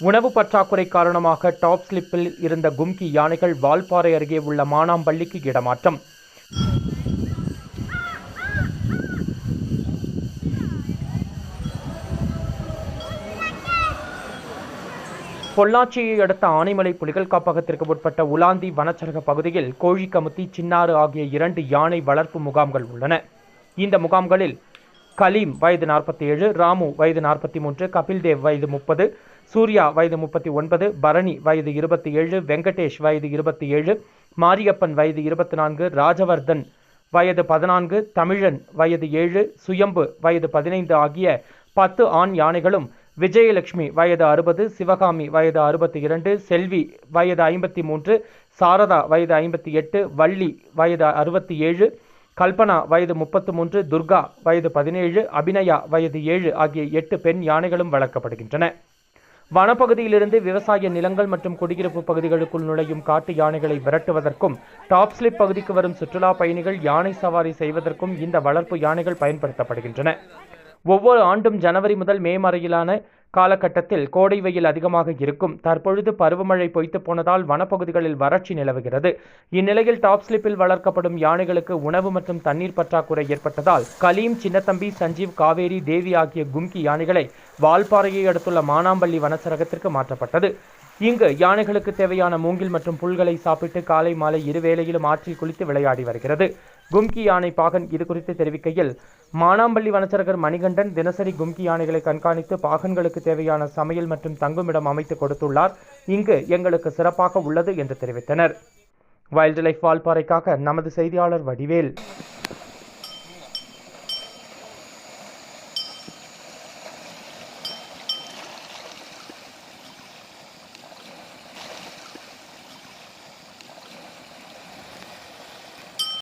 உணவு பற்றாக்குறை காரணமாக டாப் ஸ்லிப்பில் இருந்த கும்கி யானைகள் வால்பாறை அருகே உள்ள மானாம்பள்ளிக்கு இடமாற்றம். பொள்ளாச்சியை அடுத்த ஆனைமலை புலிகள் காப்பகத்திற்கு உட்பட்ட உலாந்தி வனச்சரக பகுதியில் கோழிக்கமுத்தி சின்னாறு ஆகிய இரண்டு யானை வளர்ப்பு முகாம்கள் உள்ளன. இந்த முகாம்களில் கலீம் வயது நாற்பத்தி ஏழு ராமு வயது நாற்பத்தி மூன்று கபில்தேவ் வயது முப்பது சூர்யா வயது முப்பத்தி ஒன்பது பரணி வயது இருபத்தி ஏழு வெங்கடேஷ் வயது இருபத்தி ஏழு மாரியப்பன் வயது இருபத்தி நான்கு ராஜவர்தன் வயது பதினான்கு தமிழன் வயது ஏழு சுயம்பு வயது பதினைந்து ஆகிய பத்து ஆண் யானைகளும் விஜயலட்சுமி வயது அறுபது சிவகாமி வயது அறுபத்தி இரண்டு செல்வி வயது ஐம்பத்தி மூன்று சாரதா வயது ஐம்பத்தி எட்டு வள்ளி வயது அறுபத்தி ஏழு கல்பனா வயது முப்பத்து மூன்று துர்கா வயது பதினேழு அபிநயா வயது ஏழு ஆகிய எட்டு பெண் யானைகளும் வளர்க்கப்படுகின்றன. வனப்பகுதியிலிருந்து விவசாய நிலங்கள் மற்றும் குடியிருப்பு பகுதிகளுக்குள் நுழையும் காட்டு யானைகளை விரட்டுவதற்கும் டாப் ஸ்லிப் பகுதிக்கு வரும் சுற்றுலா பயணிகள் யானை சவாரி செய்வதற்கும் இந்த வளர்ப்பு யானைகள் பயன்படுத்தப்படுகின்றன. ஒவ்வொரு ஆண்டும் ஜனவரி முதல் மே வரையிலான காலகட்டத்தில் கோடை வெயில் அதிகமாக இருக்கும். தற்பொழுது பருவமழை பொய்த்து போனதால் வனப்பகுதிகளில் வறட்சி நிலவுகிறது. இந்நிலையில் டாப் ஸ்லிப்பில் வளர்க்கப்படும் யானைகளுக்கு உணவு மற்றும் தண்ணீர் பற்றாக்குறை ஏற்பட்டதால் கலீம் சின்னத்தம்பி சஞ்சீவ் காவேரி தேவி ஆகிய கும்கி யானைகளை வால்பாறையை அடுத்துள்ள மானாம்பள்ளி வனச்சரகத்திற்கு மாற்றப்பட்டது. இங்கு யானைகளுக்கு தேவையான மூங்கில் மற்றும் புல்களை சாப்பிட்டு காலை மாலை இருவேளையிலும் ஆற்றில் குளித்து விளையாடி வருகிறது. கும்கி யானை பாகன் இது குறித்து தெரிவிக்கையில் மானாம்பள்ளி வனச்சரகர் மணிகண்டன் தினசரி கும்கி யானைகளை கண்காணித்து பாகன்களுக்கு தேவையான சமையல் மற்றும் தங்குமிடம் அமைத்து கொடுத்துள்ளார். இங்கு எங்களுக்கு சிறப்பாக உள்ளது என்று தெரிவித்தனர். வைல்டு லைஃப் வால்பாறைக்காக நமது செய்தியாளர் வடிவேல்.